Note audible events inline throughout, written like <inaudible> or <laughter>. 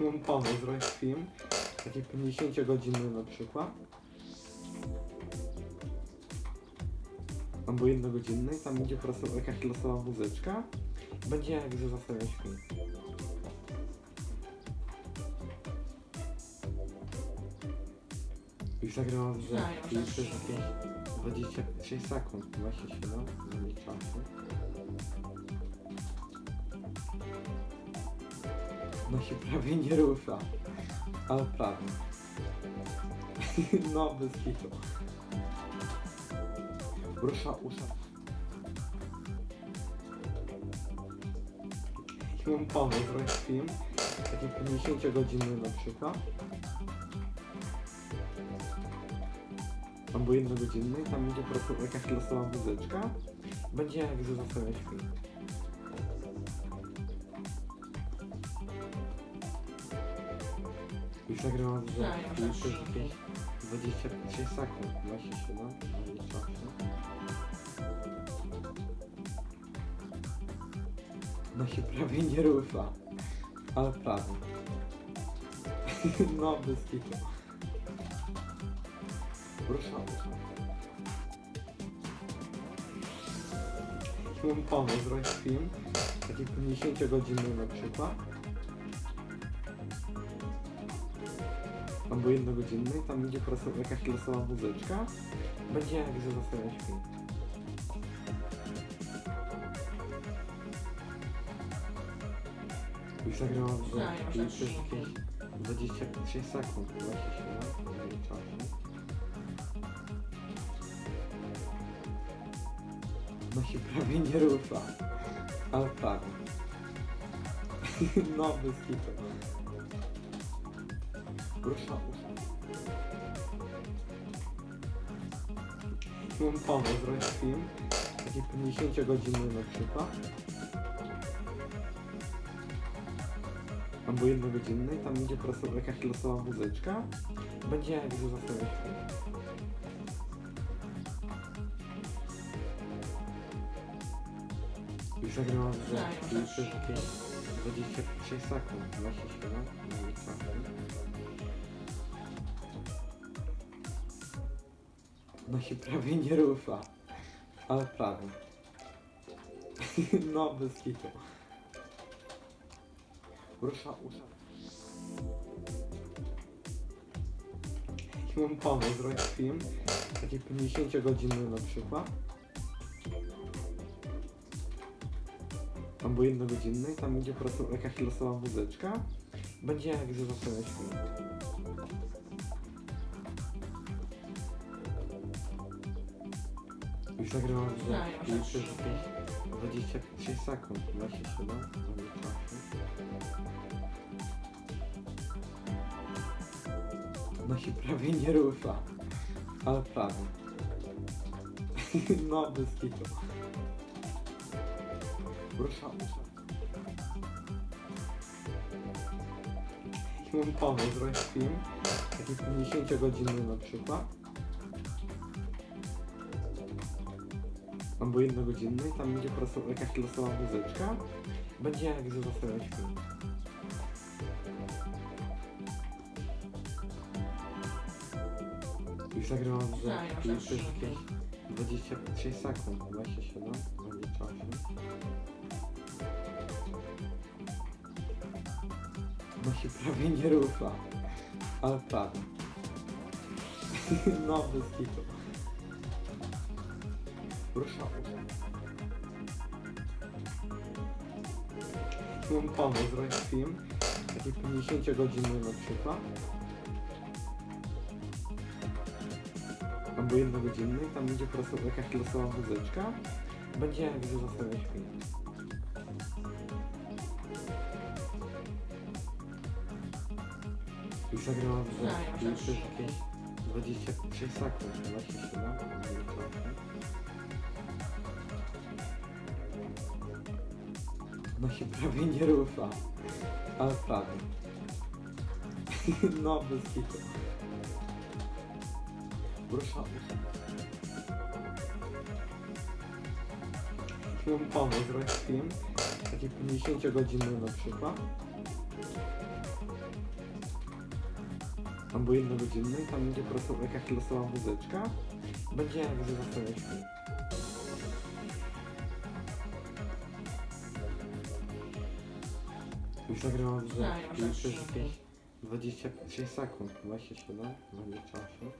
Mam pomysł, zrobić film, taki 50 godzinny na przykład. Albo jednogodzinny i tam będzie po prostu jakaś losowa muzyczka. Będzie jak zostawiać film. I zagrałam za Znają, i że- przez jakieś 26 sekund, 27 za No się prawie nie rusza. Ale prawie. no bez kitu. Rusza usza. Jaki mam pomysł, zrobić film, taki 50 godzinny na przykład. Albo jednogodzinny, tam będzie po prostu jakaś losowa muzyczka. Będzie jak zostawiać film. I zagrałam za Znają, i że- przez jakieś 26 sekund, 27 na czasu. No się prawie nie rusza. Ale prawie. <laughs> no bez kitu. Rusza, rusza. Jaki mam pomysł, zrobić film, taki 50 godzinny na przykład. Albo jednogodzinny, tam będzie po prostu jakaś losowa muzyczka. Będzie jak zostawiać film. I zagrałam za Znają, i że- przez jakieś 26 sekund, 27 na czasie. No się prawie nie rusza. Ale prawie. no bez Mam pomysł, zrobić film, taki 50 godzinny na przykład. Albo jednogodzinny tam będzie po prostu jakaś losowa muzyczka. Będzie jak zostawiać film. I zagrałam za Znają, i że- przez jakieś 26 sekund, 27 na No się prawie nie rusza. Ale prawie. no bez kitu. Rusza. Jaki mam pomysł, zrobić film, taki 50 godzinny na przykład. Albo jednogodzinny, tam będzie po prostu jakaś losowa muzyczka. Będzie jak zostawiać film. Za Znają, i że- przez jakieś 26 sekund, 27 na czasie. No się prawie nie rusza. Ale prawie. <laughs> no bez kitu. Rusza, rusza. Jaki mam pomysł, zrobić film, taki 50 godzinny na przykład. Albo jednogodzinny, tam będzie po prostu jakaś losowa muzyczka. Będzie jak zostawiać film. I zagrałam za Znają, i że- przez jakieś 26 sekund, 27 na czasie. No się prawie nie rusza. Ale prawie. <laughs> no bez kitu. Warszawy. Mam pomysł zrobić film, taki 50-godzinny na przykład. Albo jednogodzinny, tam będzie po prostu jakaś losowa muzyczka. Będzie jak widzę zostawiać film. I zagrałam za 23 sekund, 27, 27. No się <laughs> prawie nie rusza. Ale prawie. <laughs> no bez kitu. Rusza, mam pomysł, zrobić film, taki 50 godzinny na przykład. albo jednogodzinny, tam będzie po prostu jakaś losowa muzyczka. Będzie widzę zostawiać film. Już nagrałam za film że przez szybko. jakieś 26 sekund, 27 w czasie.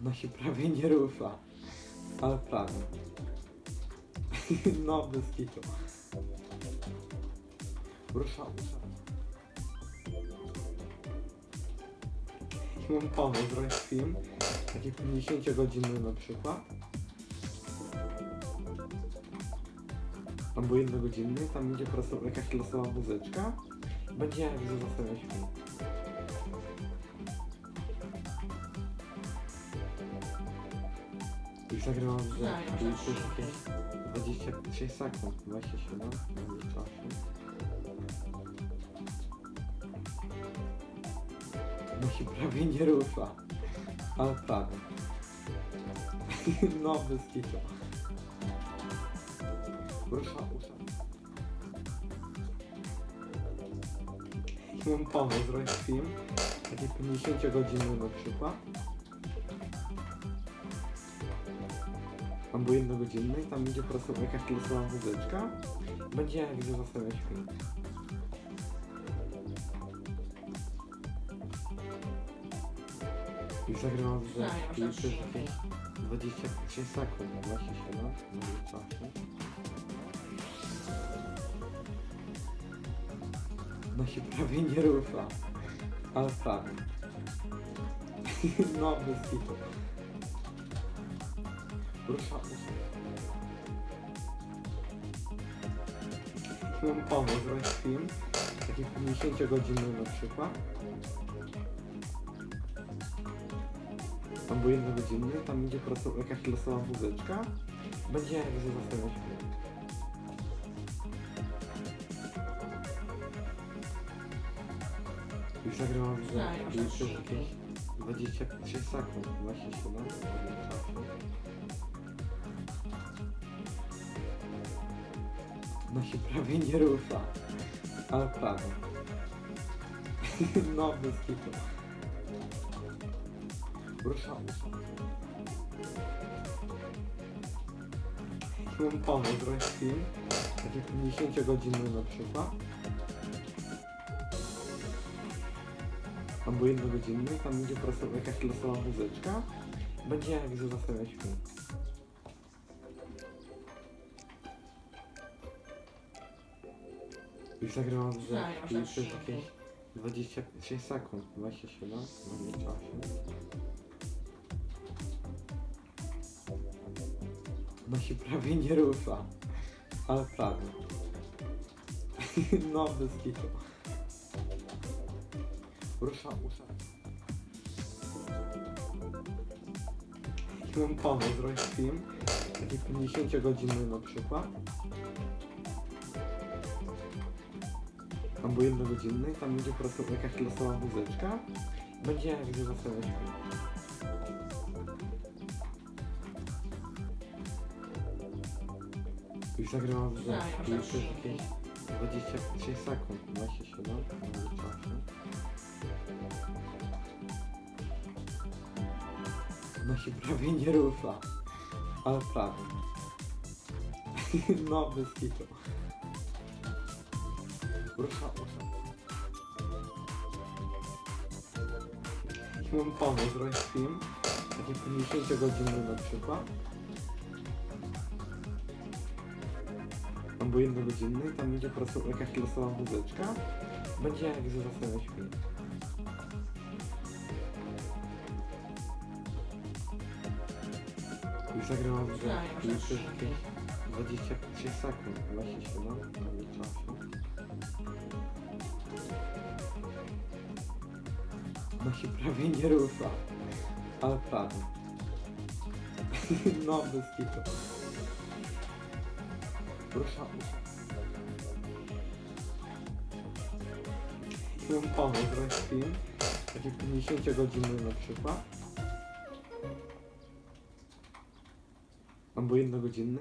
No się prawie nie rusza, ale prawie. <laughs> no bez kitu. Rusza, rusza. I mam pomysł, zrobić film, taki 50-godzinny na przykład. Albo jednogodzinny, tam będzie po prostu jakaś losowa muzyczka. Będzie widzę zostawiać film. Już nagrałam za jakieś 26 sekund, 27 w czasie. No się prawie nie rusza, ale prawie. <laughs> no bez kitu. Rusza. I mam pomysł, zrobić film, taki 50-godzinny na przykład. Albo jednogodzinny, tam będzie po prostu jakaś losowa muzyczka. Będzie widzę zostawiać film. Już nagrałam za Znają, że film przez szybko. jakieś 26 sekund, 27 w czasie. No się prawie nie rusza, ale prawie. <laughs> no bez kitu. Rusza, Mam pomysł, zrobić film, taki 50-godzinny na przykład. Albo jednogodzinny, tam będzie jakaś losowa muzyczka. Będzie widzę zostawiać film. Już nagrałam za szybko. jakieś 26 sekund, 27 w czasie. No się prawie nie rusza, ale prawie. <laughs> no bez kitu. Rusza, rusza. I Mam pomysł, film, taki 50-godzinny na przykład. Albo jednogodzinny, tam będzie po prostu jakaś losowa muzyczka. Będzie widzę zostawiać film. Już nagrałam za Znają, że film przez szybko. jakieś 26 sekund, 27 w czasie. No się prawie nie rusza, ale prawie. <laughs> no bez kitu. Rusza. I mam pomysł, zrobić film, taki 50-godzinny na przykład. Albo jednogodzinny, tam będzie po prostu jakaś losowa muzyczka. Będzie widzę zostawiać film. Już nagrałam za Znają, film że przez szybko. jakieś 26 sekund, 27 w czasie. No się prawie nie rusza, ale prawie. no bez kitu. Rusza, rusza. I mam pomysł, zrobić film, taki 50-godzinny na przykład. Albo jednogodzinny, tam będzie po prostu jakaś losowa muzyczka. Będzie widzę zostawiać film. Już nagrałam za Znają, że film przez szybko. jakieś 26 sekund, 27 w czasie. No się prawie nie rusza, ale prawie. <laughs> no bez kitu. Rusza, Mam pomysł, film, taki 50-godzinny na przykład. Albo jednogodzinny.